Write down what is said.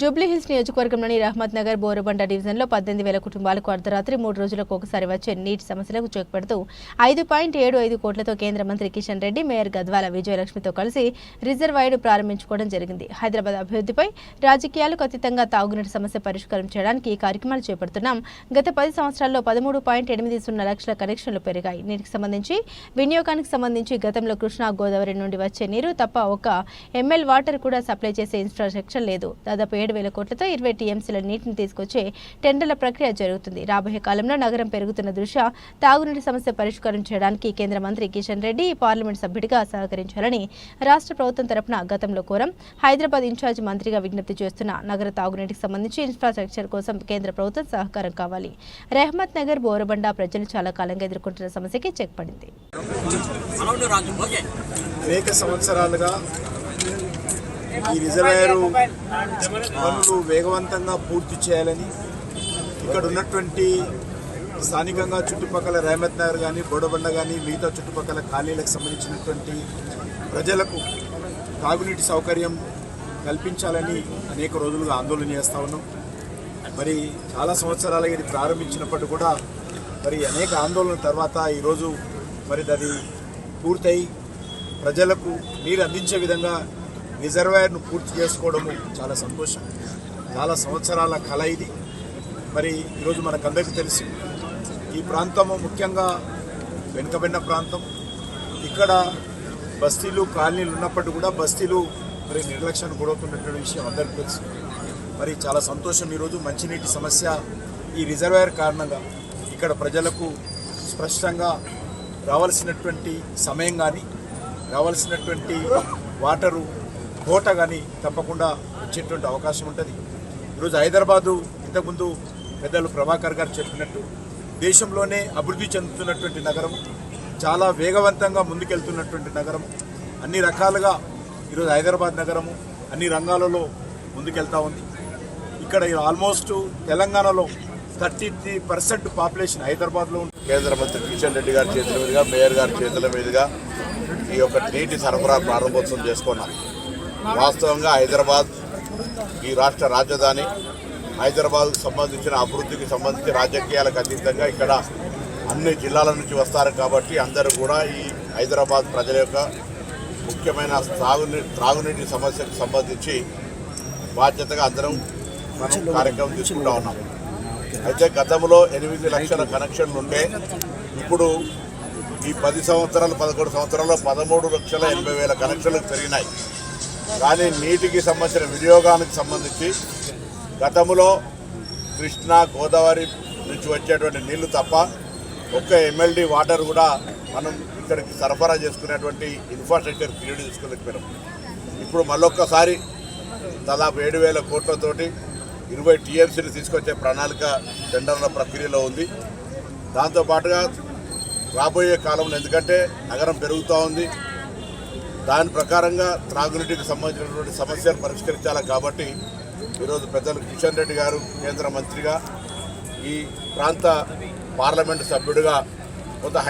జూబ్లీహిల్స్ నియోజకవర్గంలోని రహమత్ నగర్ బోరుబండ డివిజన్లో పద్దెనిమిది వేల కుటుంబాలకు అర్ధరాత్రి మూడు రోజులకు ఒకసారి వచ్చే నీటి సమస్యలకు చెక్ పెడుతూ ఐదు పాయింట్ ఏడు ఐదు కోట్లతో కేంద్ర మంత్రి కిషన్ రెడ్డి మేయర్ గద్వాల విజయలక్ష్మితో కలిసి రిజర్వాయర్ ప్రారంభించుకోవడం జరిగింది. హైదరాబాద్ అభివృద్ధిపై రాజకీయాలకు అతీతంగా తాగునీటి సమస్య పరిష్కారం చేయడానికి ఈ కార్యక్రమాలు చేపడుతున్నాం. గత పది సంవత్సరాల్లో పదమూడు పాయింట్ ఎనిమిది సున్నా లక్షల కనెక్షన్లు పెరిగాయి. నీటికి సంబంధించి వినియోగానికి సంబంధించి గతంలో కృష్ణా గోదావరి నుండి వచ్చే నీరు తప్ప ఒక ఎంఎల్ వాటర్ కూడా సప్లై చేసే ఇన్ఫ్రాస్ట్రక్చర్ లేదు. దాదాపు ఏడు వేల కోట్లతో ఇరవై టీఎంసీల నీటిని తీసుకొచ్చే టెండర్ల ప్రక్రియ జరుగుతుంది. రాబోయే కాలంలో నగరం పెరుగుతున్న దృష్ట్యా తాగునీటి సమస్య పరిష్కారం చేయడానికి కేంద్ర మంత్రి కిషన్ రెడ్డి పార్లమెంట్ సభ్యుడిగా సహకరించాలని రాష్ట్ర ప్రభుత్వం తరపున గతంలో కోరం హైదరాబాద్ ఇన్ఛార్జ్ మంత్రిగా విజ్ఞప్తి చేస్తున్న నగర తాగునీటికి సంబంధించి ఇన్ఫ్రాస్ట్రక్చర్ కోసం కేంద్ర ప్రభుత్వం సహకారం కావాలి. రెహమత్ నగర్ బోరబండ ప్రజలు చాలా కాలంగా ఎదుర్కొంటున్న సమస్యకి చెక్ పడింది అనేక సంవత్సరాలుగా ఈ రిజర్వాయరు పనులు వేగవంతంగా పూర్తి చేయాలని ఇక్కడ ఉన్నటువంటి స్థానికంగా చుట్టుపక్కల రేమత్ నగర్ కానీ బోడబండ కానీ మిగతా చుట్టుపక్కల ఖాళీలకు సంబంధించినటువంటి ప్రజలకు తాగునీటి సౌకర్యం కల్పించాలని అనేక రోజులుగా ఆందోళన చేస్తూ ఉన్నాం. మరి చాలా సంవత్సరాలుగా ఇది ప్రారంభించినప్పుడు కూడా మరి అనేక ఆందోళన తర్వాత ఈరోజు మరి అది పూర్తయి ప్రజలకు నీరు అందించే విధంగా రిజర్వాయర్ను పూర్తి చేసుకోవడము చాలా సంతోషం. చాలా సంవత్సరాల కళ ఇది. మరి ఈరోజు మనకందరికీ తెలుసు ఈ ప్రాంతము ముఖ్యంగా వెనుకబడిన ప్రాంతం. ఇక్కడ బస్తీలు కాలనీలు ఉన్నప్పటికీ కూడా బస్తీలు మరి నిర్లక్ష్యానికి గురవుతున్నటువంటి విషయం అందరికీ తెలుసు. మరి చాలా సంతోషం ఈరోజు మంచినీటి సమస్య ఈ రిజర్వాయర్ కారణంగా ఇక్కడ ప్రజలకు స్పష్టంగా రావాల్సినటువంటి సమయం కానీ రావాల్సినటువంటి వాటరు కోట కానీ తప్పకుండా వచ్చేటువంటి అవకాశం ఉంటుంది. ఈరోజు హైదరాబాదు ఇంతకుముందు పెద్దలు ప్రభాకర్ గారు చెప్పినట్టు దేశంలోనే అభివృద్ధి చెందుతున్నటువంటి నగరం చాలా వేగవంతంగా ముందుకెళ్తున్నటువంటి నగరం అన్ని రకాలుగా ఈరోజు హైదరాబాద్ నగరము అన్ని రంగాలలో ముందుకెళ్తా ఉంది. ఇక్కడ ఆల్మోస్ట్ తెలంగాణలో థర్టీ త్రీ పర్సెంట్ పాపులేషన్ హైదరాబాద్లో ఉంది. కేంద్ర మంత్రి కిషన్ రెడ్డి గారి చేతుల మీదుగా మేయర్ గారి చేతుల మీదుగా ఈ యొక్క నీటి సరఫరా ప్రారంభోత్సవం చేసుకున్నాం. వాస్తవంగా హైదరాబాద్ ఈ రాష్ట్ర రాజధాని హైదరాబాద్కు సంబంధించిన అభివృద్ధికి సంబంధించి రాజకీయాలకు అతీతంగా ఇక్కడ అన్ని జిల్లాల నుంచి వస్తారు కాబట్టి అందరూ కూడా ఈ హైదరాబాద్ ప్రజల యొక్క ముఖ్యమైన త్రాగునీ త్రాగునీటి సమస్యకు సంబంధించి బాధ్యతగా అందరం మనం కార్యక్రమం తీసుకుంటా ఉన్నాం. అయితే గతంలో ఎనిమిది లక్షల కనెక్షన్లు ఉంటే ఇప్పుడు ఈ పది సంవత్సరాలు పదకొండు సంవత్సరాల్లో పదమూడు లక్షల ఎనభై వేల కనెక్షన్లు పెరిగినాయి. కానీ నీటికి సంబంధించిన వినియోగానికి సంబంధించి గతంలో కృష్ణా గోదావరి నుంచి వచ్చేటువంటి నీళ్ళు తప్ప ఒక్క ఎమ్మెల్డీ వాటర్ కూడా మనం ఇక్కడికి సరఫరా చేసుకునేటువంటి ఇన్ఫ్రాస్ట్రక్చర్ క్రియేట్ చేసుకోలేకపోయినాం ఇప్పుడు మళ్ళొక్కసారి దాదాపు ఏడు వేల కోట్లతోటి ఇరవై టీఎంసీని తీసుకొచ్చే ప్రణాళిక టెండర్ల ప్రక్రియలో ఉంది. దాంతోపాటుగా రాబోయే కాలంలో ఎందుకంటే నగరం పెరుగుతూ ఉంది. దాని ప్రకారంగా త్రాగునీటికి సంబంధించినటువంటి సమస్యలు పరిష్కరించాలి కాబట్టి ఈరోజు పెద్దలు కిషన్ రెడ్డి గారు కేంద్ర మంత్రిగా ఈ ప్రాంత పార్లమెంటు సభ్యుడిగా కొంత